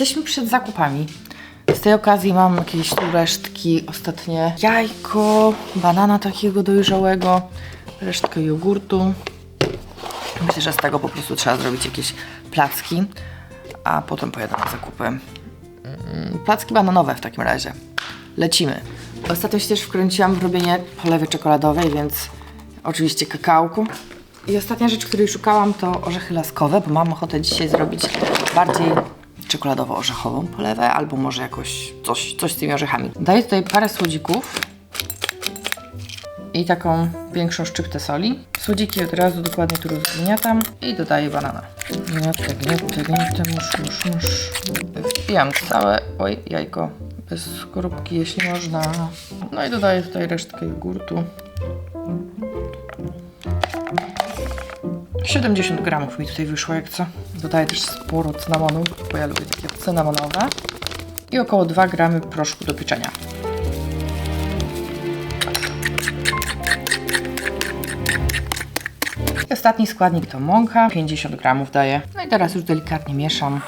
Jesteśmy przed zakupami. Z tej okazji mam jakieś tu resztki, ostatnie jajko, banana takiego dojrzałego, resztkę jogurtu. Myślę, że z tego po prostu trzeba zrobić jakieś placki, a potem pojadę na zakupy. Mm, Placki bananowe w takim razie. Lecimy. Ostatnio się też wkręciłam w robienie polewy czekoladowej, więc oczywiście kakałku. I ostatnia rzecz, której szukałam, to orzechy laskowe, bo mam ochotę dzisiaj zrobić bardziej czekoladowo-orzechową polewę, albo może jakoś coś, coś z tymi orzechami. Daję tutaj parę słodzików i taką większą szczyptę soli. Słodziki od razu dokładnie tu rozgniatam i dodaję banana. Gniotę, gniotę, gniotę, musz, musz, musz. Wbijam całe, oj, jajko bez skorupki, jeśli można. No i dodaję tutaj resztkę jogurtu. 70 gramów mi tutaj wyszło, jak co. Dodaję też sporo cynamonu, bo ja lubię takie cynamonowe. I około 2 gramy proszku do pieczenia. I Ostatni składnik to mąka, 50 gramów daję. No i teraz już delikatnie mieszam.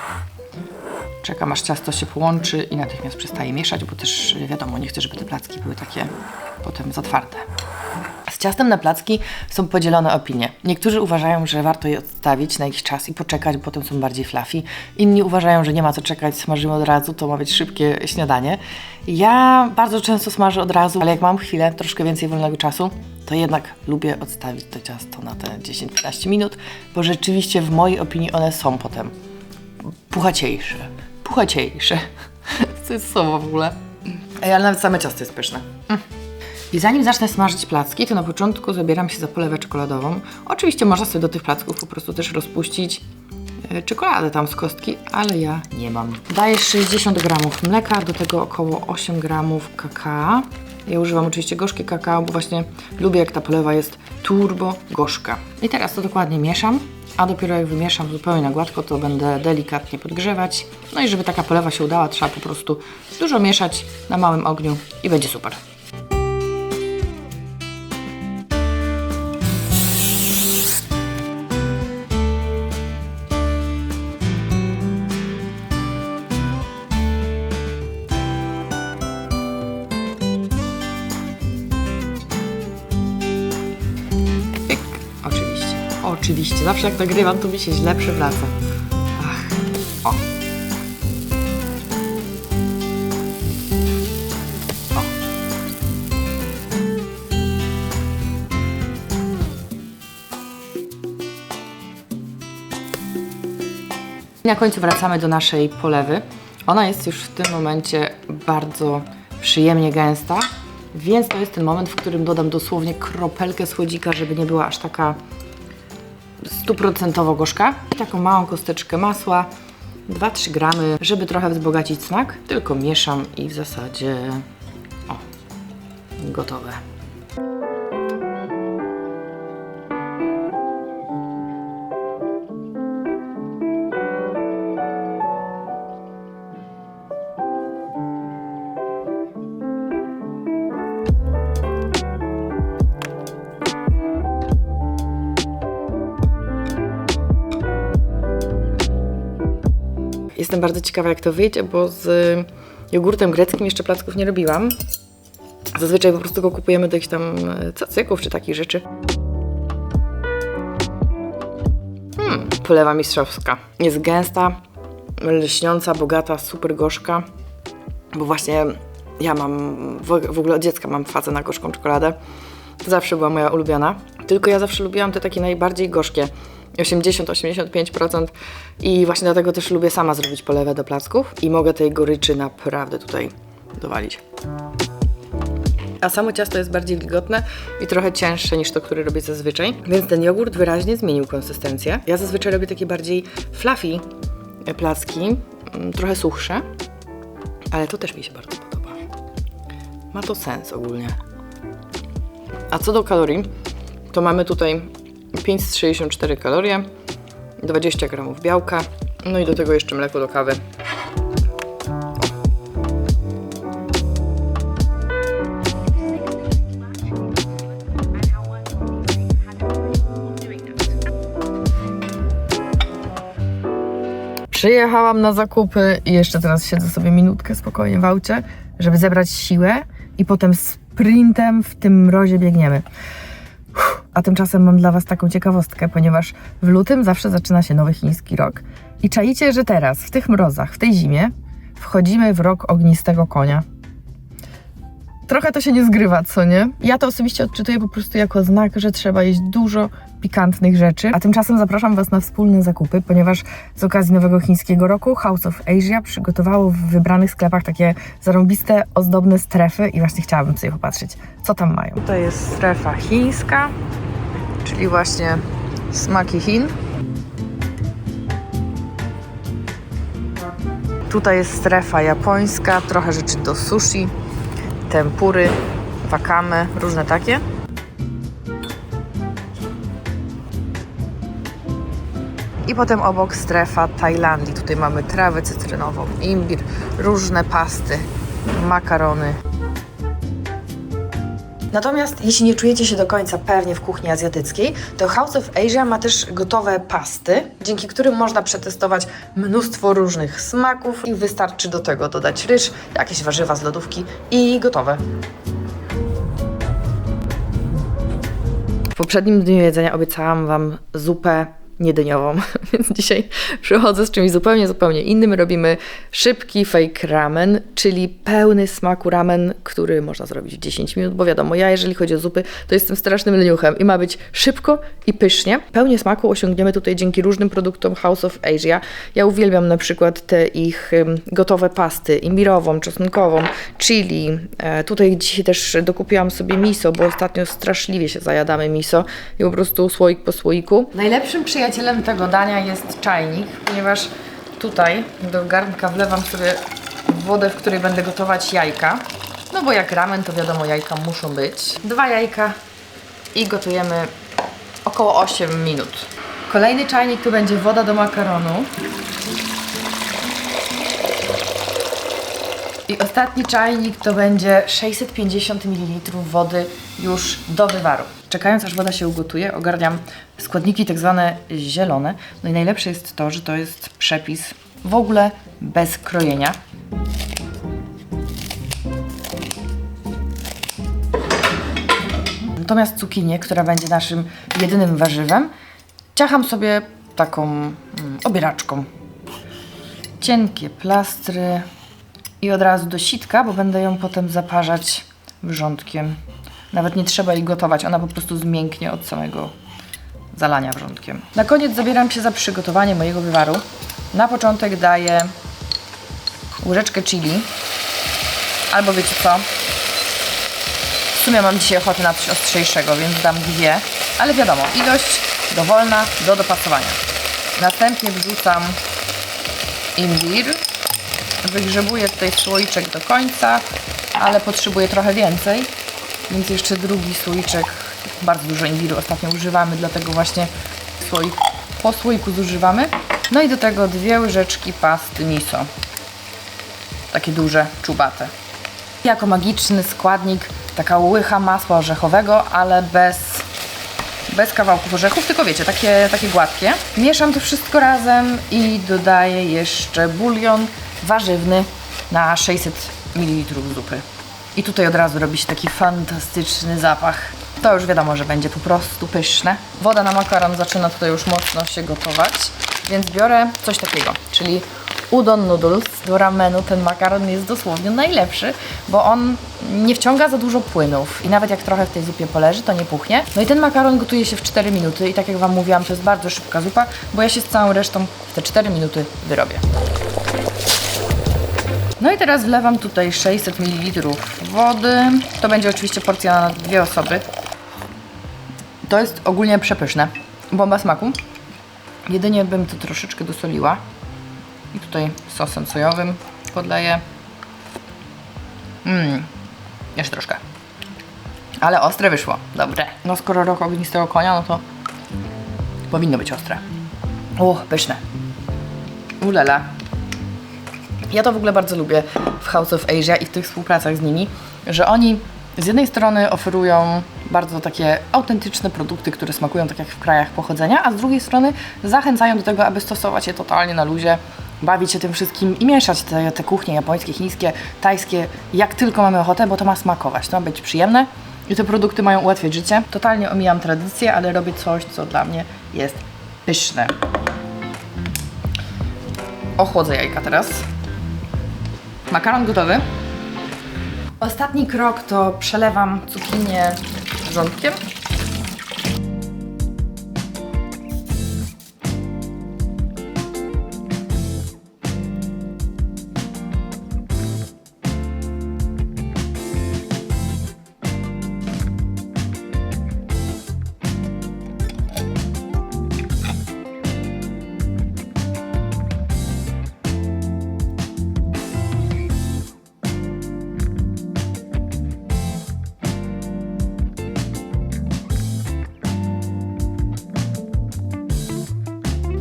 Czekam aż ciasto się połączy i natychmiast przestaję mieszać, bo też wiadomo, nie chcę, żeby te placki były takie potem za twarde. Z ciastem na placki są podzielone opinie. Niektórzy uważają, że warto je odstawić na jakiś czas i poczekać, bo potem są bardziej fluffy. Inni uważają, że nie ma co czekać, smażymy od razu, to ma być szybkie śniadanie. Ja bardzo często smażę od razu, ale jak mam chwilę, troszkę więcej wolnego czasu, to jednak lubię odstawić to ciasto na te 10-15 minut, bo rzeczywiście w mojej opinii one są potem puchaciejsze. Puchaciejsze. Co jest słowo w ogóle? Ej, ale nawet same ciasto jest pyszne. Mm. I zanim zacznę smażyć placki, to na początku zabieram się za polewę czekoladową. Oczywiście można sobie do tych placków po prostu też rozpuścić e, czekoladę tam z kostki, ale ja nie mam. Daję 60 gramów mleka, do tego około 8 gramów kakao. Ja używam oczywiście gorzkie kakao, bo właśnie lubię jak ta polewa jest turbo gorzka. I teraz to dokładnie mieszam, a dopiero jak wymieszam zupełnie na gładko, to będę delikatnie podgrzewać. No i żeby taka polewa się udała, trzeba po prostu dużo mieszać na małym ogniu i będzie super. Oczywiście. Zawsze jak nagrywam, to mi się źle przewraca. Ach. O. O. I na końcu wracamy do naszej polewy. Ona jest już w tym momencie bardzo przyjemnie gęsta, więc to jest ten moment, w którym dodam dosłownie kropelkę słodzika, żeby nie była aż taka stuprocentowo gorzka. Taką małą kosteczkę masła, 2-3 gramy, żeby trochę wzbogacić smak. Tylko mieszam i w zasadzie o, gotowe. Jestem bardzo ciekawa, jak to wyjdzie, bo z jogurtem greckim jeszcze placków nie robiłam. Zazwyczaj po prostu go kupujemy do jakichś tam e, cacyków czy takich rzeczy. Hmm, polewa mistrzowska. Jest gęsta, lśniąca, bogata, super gorzka. Bo właśnie ja mam, w, ogóle od dziecka mam fazę na gorzką czekoladę. To zawsze była moja ulubiona. Tylko ja zawsze lubiłam te takie najbardziej gorzkie. 80-85% i właśnie dlatego też lubię sama zrobić polewę do placków i mogę tej goryczy naprawdę tutaj dowalić. A samo ciasto jest bardziej wilgotne i trochę cięższe niż to, które robię zazwyczaj, więc ten jogurt wyraźnie zmienił konsystencję. Ja zazwyczaj robię takie bardziej fluffy e, placki, mm, trochę suchsze, ale to też mi się bardzo podoba. Ma to sens ogólnie. A co do kalorii, to mamy tutaj 564 kalorie, 20 gramów białka, no i do tego jeszcze mleko do kawy. Przyjechałam na zakupy i jeszcze teraz siedzę sobie minutkę spokojnie w aucie, żeby zebrać siłę i potem sprintem w tym mrozie biegniemy. A tymczasem mam dla Was taką ciekawostkę, ponieważ w lutym zawsze zaczyna się nowy chiński rok. I czaicie, że teraz, w tych mrozach, w tej zimie, wchodzimy w rok ognistego konia. Trochę to się nie zgrywa, co nie? Ja to osobiście odczytuję po prostu jako znak, że trzeba jeść dużo pikantnych rzeczy. A tymczasem zapraszam Was na wspólne zakupy, ponieważ z okazji nowego chińskiego roku House of Asia przygotowało w wybranych sklepach takie zarąbiste, ozdobne strefy i właśnie chciałabym sobie popatrzeć, co tam mają. Tutaj jest strefa chińska, czyli właśnie smaki Chin. Tutaj jest strefa japońska, trochę rzeczy do sushi, tempury, wakame, różne takie. I potem obok strefa Tajlandii. Tutaj mamy trawę cytrynową, imbir, różne pasty, makarony. Natomiast jeśli nie czujecie się do końca pewnie w kuchni azjatyckiej, to House of Asia ma też gotowe pasty, dzięki którym można przetestować mnóstwo różnych smaków i wystarczy do tego dodać ryż, jakieś warzywa z lodówki i gotowe. W poprzednim dniu jedzenia obiecałam Wam zupę niedyniową, więc dzisiaj przychodzę z czymś zupełnie, zupełnie innym. Robimy szybki fake ramen, czyli pełny smaku ramen, który można zrobić w 10 minut, bo wiadomo, ja jeżeli chodzi o zupy, to jestem strasznym leniuchem i ma być szybko i pysznie. Pełnię smaku osiągniemy tutaj dzięki różnym produktom House of Asia. Ja uwielbiam na przykład te ich gotowe pasty, imbirową, czosnkową, chili. E, tutaj dzisiaj też dokupiłam sobie miso, bo ostatnio straszliwie się zajadamy miso i po prostu słoik po słoiku. Najlepszym przyjacielem tego dania jest czajnik, ponieważ tutaj do garnka wlewam sobie wodę, w której będę gotować jajka. No bo jak ramen, to wiadomo, jajka muszą być. Dwa jajka i gotujemy około 8 minut. Kolejny czajnik to będzie woda do makaronu. I ostatni czajnik to będzie 650 ml wody już do wywaru. Czekając aż woda się ugotuje, ogarniam składniki tak zwane zielone. No i najlepsze jest to, że to jest przepis w ogóle bez krojenia. Natomiast cukinię, która będzie naszym jedynym warzywem, ciacham sobie taką mm, obieraczką. Cienkie plastry i od razu do sitka, bo będę ją potem zaparzać wrzątkiem. Nawet nie trzeba jej gotować, ona po prostu zmięknie od samego zalania wrzątkiem. Na koniec zabieram się za przygotowanie mojego wywaru. Na początek daję łyżeczkę chili, albo wiecie co, w sumie mam dzisiaj ochotę na coś ostrzejszego, więc dam dwie, ale wiadomo, ilość dowolna do dopasowania. Następnie wrzucam imbir. Wygrzebuję tutaj słoiczek do końca, ale potrzebuję trochę więcej, więc jeszcze drugi słoiczek. Bardzo dużo imbiru ostatnio używamy, dlatego właśnie słoik po słoiku zużywamy. No i do tego dwie łyżeczki pasty miso. Takie duże, czubate. Jako magiczny składnik taka łycha masła orzechowego, ale bez, bez kawałków orzechów, tylko wiecie, takie, takie gładkie. Mieszam to wszystko razem i dodaję jeszcze bulion warzywny na 600 ml zupy. I tutaj od razu robi się taki fantastyczny zapach. To już wiadomo, że będzie po prostu pyszne. Woda na makaron zaczyna tutaj już mocno się gotować, więc biorę coś takiego, czyli udon noodles do ramenu. Ten makaron jest dosłownie najlepszy, bo on nie wciąga za dużo płynów i nawet jak trochę w tej zupie poleży, to nie puchnie. No i ten makaron gotuje się w 4 minuty i tak jak Wam mówiłam, to jest bardzo szybka zupa, bo ja się z całą resztą w te 4 minuty wyrobię. No i teraz wlewam tutaj 600 ml wody. To będzie oczywiście porcja na dwie osoby. To jest ogólnie przepyszne. Bomba smaku. Jedynie bym to troszeczkę dosoliła. I tutaj sosem sojowym podleję. Mmm, jeszcze troszkę. Ale ostre wyszło. Dobre. No skoro rok ognistego konia, no to powinno być ostre. Uch, pyszne. Ulala. Ja to w ogóle bardzo lubię w House of Asia i w tych współpracach z nimi, że oni z jednej strony oferują bardzo takie autentyczne produkty, które smakują tak jak w krajach pochodzenia, a z drugiej strony zachęcają do tego, aby stosować je totalnie na luzie bawić się tym wszystkim i mieszać te, te kuchnie japońskie, chińskie, tajskie, jak tylko mamy ochotę, bo to ma smakować, to ma być przyjemne i te produkty mają ułatwiać życie. Totalnie omijam tradycję, ale robię coś, co dla mnie jest pyszne. Ochłodzę jajka teraz. Makaron gotowy. Ostatni krok to przelewam cukinię wrzątkiem.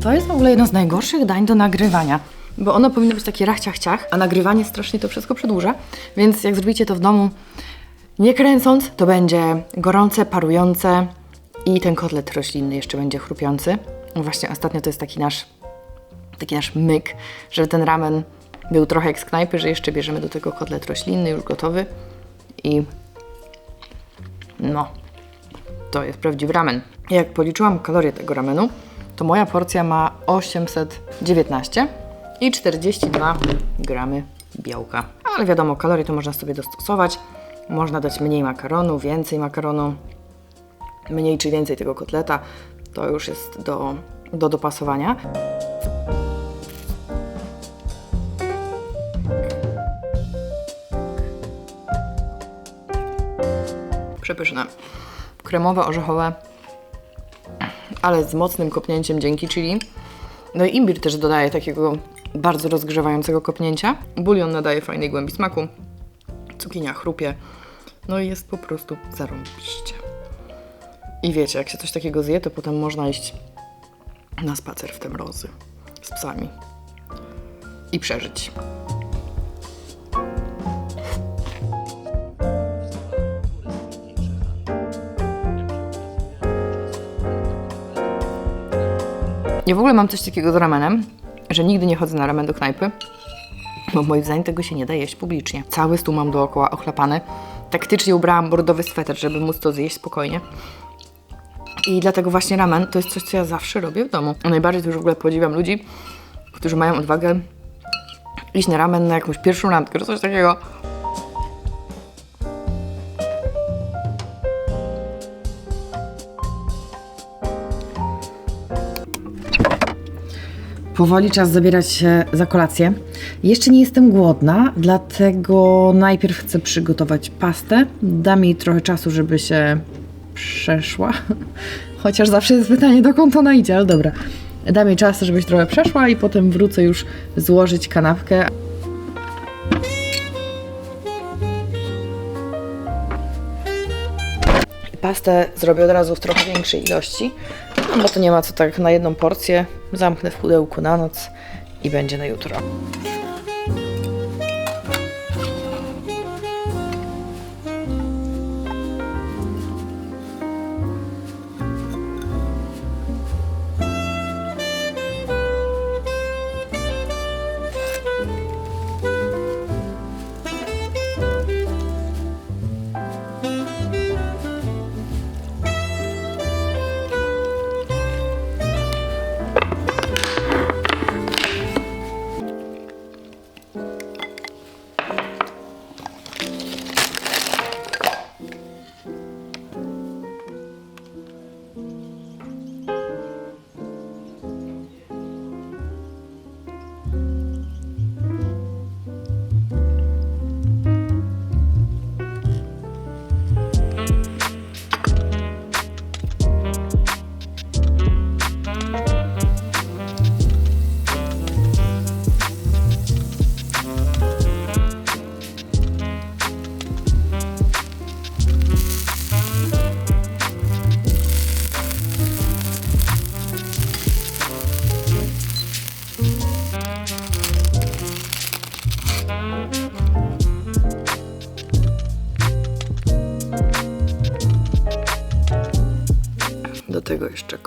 To jest w ogóle jedno z najgorszych dań do nagrywania, bo ono powinno być takie rachciach-ciach, a nagrywanie strasznie to wszystko przedłuża, więc jak zrobicie to w domu nie kręcąc, to będzie gorące, parujące i ten kotlet roślinny jeszcze będzie chrupiący. Właśnie ostatnio to jest taki nasz, taki nasz myk, że ten ramen był trochę jak z knajpy, że jeszcze bierzemy do tego kotlet roślinny już gotowy i no, to jest prawdziwy ramen. Jak policzyłam kalorie tego ramenu, to moja porcja ma 819 i 42 gramy białka. Ale wiadomo, kalorie to można sobie dostosować. Można dać mniej makaronu, więcej makaronu, mniej czy więcej tego kotleta. To już jest do, do dopasowania. Przepyszne. Kremowe, orzechowe, ale z mocnym kopnięciem dzięki chili. No i imbir też dodaje takiego bardzo rozgrzewającego kopnięcia. Bulion nadaje fajnej głębi smaku. Cukinia chrupie. No i jest po prostu zarąbiście. I wiecie, jak się coś takiego zje, to potem można iść na spacer w te mrozy z psami i przeżyć. Ja w ogóle mam coś takiego z ramenem, że nigdy nie chodzę na ramen do knajpy, bo moim zdaniem tego się nie da jeść publicznie. Cały stół mam dookoła ochlapany. Taktycznie ubrałam bordowy sweter, żeby móc to zjeść spokojnie. I dlatego właśnie ramen to jest coś, co ja zawsze robię w domu. Najbardziej to już w ogóle podziwiam ludzi, którzy mają odwagę iść na ramen na jakąś pierwszą randkę, czy coś takiego. Powoli czas zabierać się za kolację. Jeszcze nie jestem głodna, dlatego najpierw chcę przygotować pastę. Dam jej trochę czasu, żeby się przeszła. Chociaż zawsze jest pytanie, dokąd ona idzie, ale dobra. Dam jej czas, żeby się trochę przeszła i potem wrócę już złożyć kanapkę. Pastę zrobię od razu w trochę większej ilości, no bo to nie ma co tak na jedną porcję. Zamknę w pudełku na noc i będzie na jutro.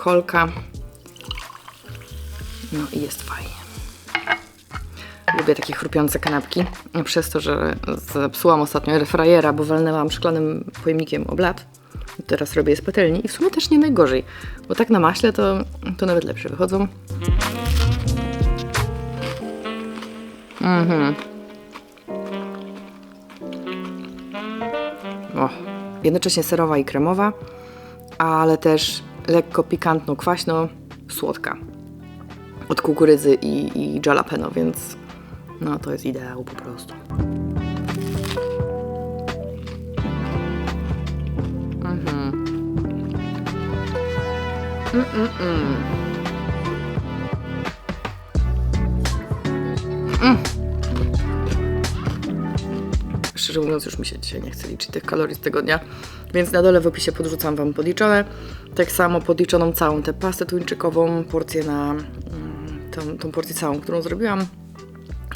Kolka. No i jest fajnie. Lubię takie chrupiące kanapki. Przez to, że zepsułam ostatnio airfryera, bo walnęłam szklanym pojemnikiem oblat. Teraz robię je z patelni i w sumie też nie najgorzej, bo tak na maśle to, to nawet lepsze wychodzą. O, jednocześnie serowa i kremowa, ale też lekko pikantno-kwaśno, słodka. Od kukurydzy i, i jalapeno, więc no to jest ideał po prostu. Szczerze mówiąc, już mi się dzisiaj nie chce liczyć tych kalorii z tego dnia, więc na dole w opisie podrzucam Wam podliczone. Tak samo podliczoną całą tę pastę tuńczykową, porcję na mm, tą, tą porcję całą, którą zrobiłam.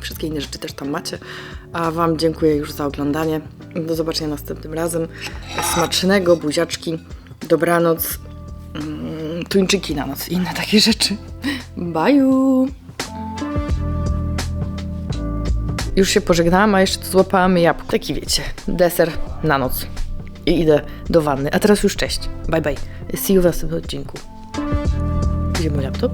Wszystkie inne rzeczy też tam macie. A Wam dziękuję już za oglądanie. Do zobaczenia następnym razem. Smacznego, buziaczki, dobranoc, mm, tuńczyki na noc i inne takie rzeczy. Baju! Już się pożegnałam, a jeszcze tu złapałam jabłko. Taki wiecie, deser na noc. I idę do wanny. A teraz już cześć. Bye bye. See you w następnym odcinku. Gdzie mój laptop?